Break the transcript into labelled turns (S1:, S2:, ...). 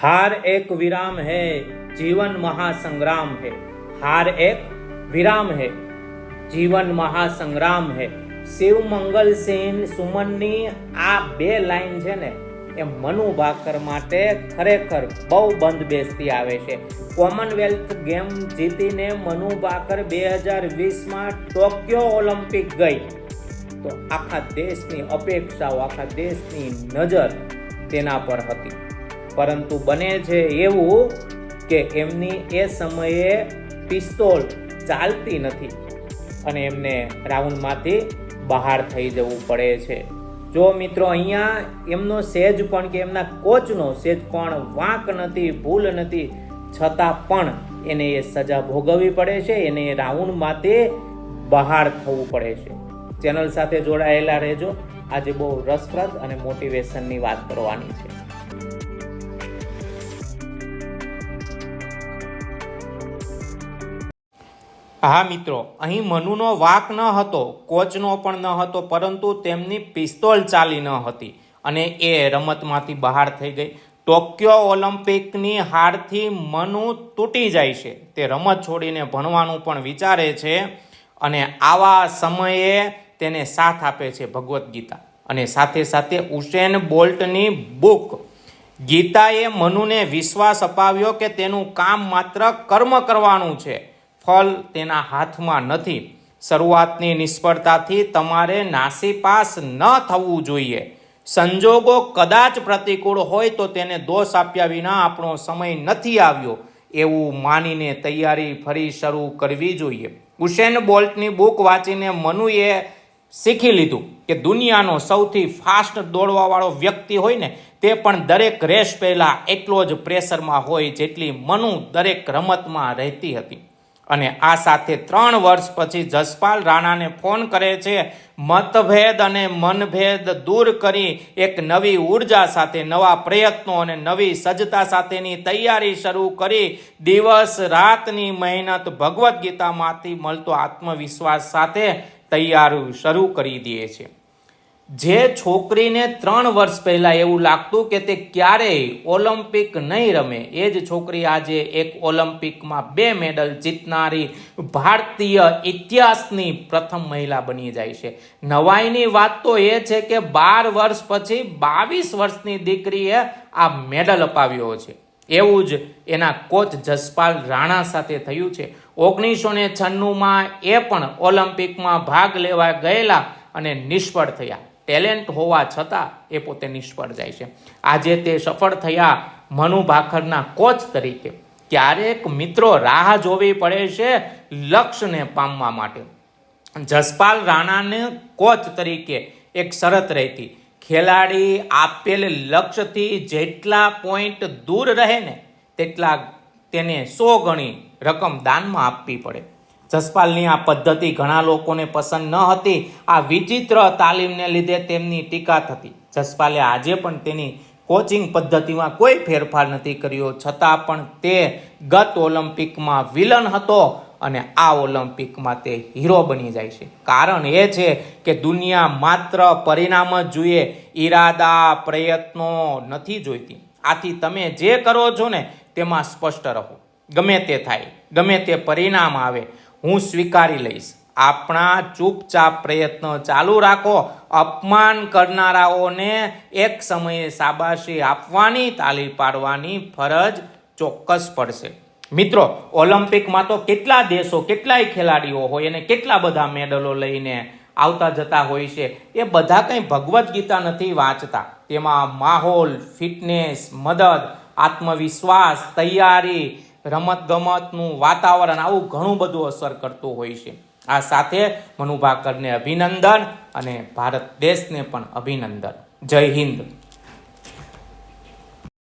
S1: हार एक विराम है जीवन महासंग्राम है हार एक विराम है જીવન મહાસંગ્રામ હે શિવ મંગલ સેન સુમનની આ બે લાઈન છે ને એ મનુ ભાકર માટે ખરેખર બહુ બંધ બેસતી આવે છે કોમનવેલ્થ ગેમ જીતીને મનુ ભાકર બે હજાર વીસમાં ટોક્યો ઓલિમ્પિક ગઈ તો આખા દેશની અપેક્ષાઓ આખા દેશની નજર તેના પર હતી પરંતુ બને છે એવું કે એમની એ સમયે પિસ્તોલ ચાલતી નથી અને એમને રાઉન્ડમાંથી બહાર થઈ જવું પડે છે. જો મિત્રો અહીંયા એમનો સેજ પણ કે એમના કોચનો સેજ પણ વાંક નથી, ભૂલ નથી, છતાં પણ એને એ સજા ભોગવવી પડે છે, એને એ રાઉન્ડમાંથી બહાર થવું પડે છે. ચેનલ સાથે જોડાયેલા રહેજો. આજે બહુ રસપ્રદ અને મોટિવેશનની વાત કરવાની છે. હા, મિત્રો, અહીં મનુનો વાક ન હતો, કોચનો પણ ન હતો, પરંતુ તેમની પિસ્તોલ ચાલી ન હતી અને એ રમતમાંથી બહાર થઈ ગઈ. ટોક્યો ઓલિમ્પિકની હારથી મનુ તૂટી જાય છે. તે રમત છોડીને ભણવાનું પણ વિચારે છે અને આવા સમયે તેને સાથ આપે છે ભગવદ્ ગીતા. અને સાથે સાથે ઉસેન બોલ્ટની બુક. ગીતાએ મનુને વિશ્વાસ અપાવ્યો કે તેનું કામ માત્ર કર્મ કરવાનું છે. ફળ તેના હાથમાં નથી. શરૂઆતની નિષ્ફળતાથી તમારે નાસીપાસ ન થવું જોઈએ. સંજોગો કદાચ પ્રતિકૂળ હોય તો તેને દોષ આપ્યા વિના આપણો સમય નથી આવ્યો. એવું માનીને તૈયારી ફરી શરૂ કરવી જોઈએ. ઉસેન બોલ્ટની બુક વાંચીને મનુએ શીખી લીધું કે દુનિયાનો સૌથી ફાસ્ટ દોડવાવાળો વ્યક્તિ હોય ને તે પણ દરેક રેસ પહેલાં એટલો જ પ્રેશરમાં હોય જેટલી મનુ દરેક રમતમાં રહેતી હતી. અને આ સાથે ત્રણ વર્ષ પછી જસપાલ રાણાને ફોન કરે છે, મતભેદ અને મનભેદ દૂર કરી એક નવી ઊર્જા સાથે નવા પ્રયત્નો અને નવી સજ્જતા સાથેની તૈયારી શરૂ કરી. દિવસ રાતની મહેનત ભગવદ્ ગીતામાંથી મળતો આત્મવિશ્વાસ સાથે તૈયારી શરૂ કરી દે છે. જે છોકરીને ત્રણ વર્ષ પહેલા એવું લાગતું કે તે ક્યારેય ઓલિમ્પિક નહીં રમે, એ જ છોકરી આજે એક ઓલિમ્પિકમાં બે મેડલ જીતનારી ભારતીય ઇતિહાસની પ્રથમ મહિલા બની જાય છે. નવાઈની વાત તો એ છે કે બાર વર્ષ પછી બાવીસ વર્ષની દીકરીએ આ મેડલ અપાવ્યો છે. એવું જ એના કોચ જસપાલ રાણા સાથે થયું છે. ઓગણીસો ને છન્નુંમાં એ પણ ઓલિમ્પિકમાં ભાગ લેવા ગયેલા અને નિષ્ફળ થયા. ટેલેન્ટ હોવા છતાં એ પોતે નિષ્ફળ જાય છે. આજે તે સફળ થયા મનુ ભાખરના કોચ તરીકે. ક્યારેક મિત્રો રાહ જોવી પડે છે લક્ષ્યને પામવા માટે. જસપાલ રાણાને કોચ તરીકે એક શરત રહેતી. ખેલાડી આપેલ લક્ષ્યથી જેટલા પોઈન્ટ દૂર રહે ને, તેટલા તેને સો ગણી રકમ દાનમાં આપવી પડે. જસપાલની આ પદ્ધતિ ઘણા લોકોને પસંદ ન હતી. આ વિચિત્ર તાલીમને લીધે તેમની ટીકા થતી. જસપાલે આજે પણ તેની કોચિંગ પદ્ધતિમાં કોઈ ફેરફાર નથી કર્યો. છતાં પણ તે ગત ઓલિમ્પિકમાં વિલન હતો અને આ ઓલિમ્પિકમાં તે હીરો બની જાય છે. કારણ એ છે કે દુનિયા માત્ર પરિણામ જ જોઈએ ઈરાદા, પ્રયત્નો નથી જોઈતી. આથી તમે જે કરો છો ને તેમાં સ્પષ્ટ રહો. ગમે તે થાય, ગમે તે પરિણામ આવે હું સ્વીકારી લઈશ. આપણા ચૂપચાપ પ્રયત્નો ચાલુ રાખો. અપમાન કરનારાઓને એક સમયે શાબાશી આપવાની, તાલી પાડવાની ફરજ ચોક્કસ પડશે. મિત્રો, ઓલિમ્પિકમાં તો કેટલા દેશો, કેટલાય ખેલાડીઓ હોય અને કેટલા બધા મેડલો લઈને આવતા જતા હોય છે, એ બધા કંઈ ભગવદ્ ગીતા નથી વાંચતા. તેમાં માહોલ, ફિટનેસ, મદદ, આત્મવિશ્વાસ, તૈયારી રમત ગમતનું વાતાવરણ આવું ઘણું બધું અસર કરતું હોય છે. આ સાથે મનુભાકરને અભિનંદન અને ભારત દેશને પણ અભિનંદન. જય હિન્દ.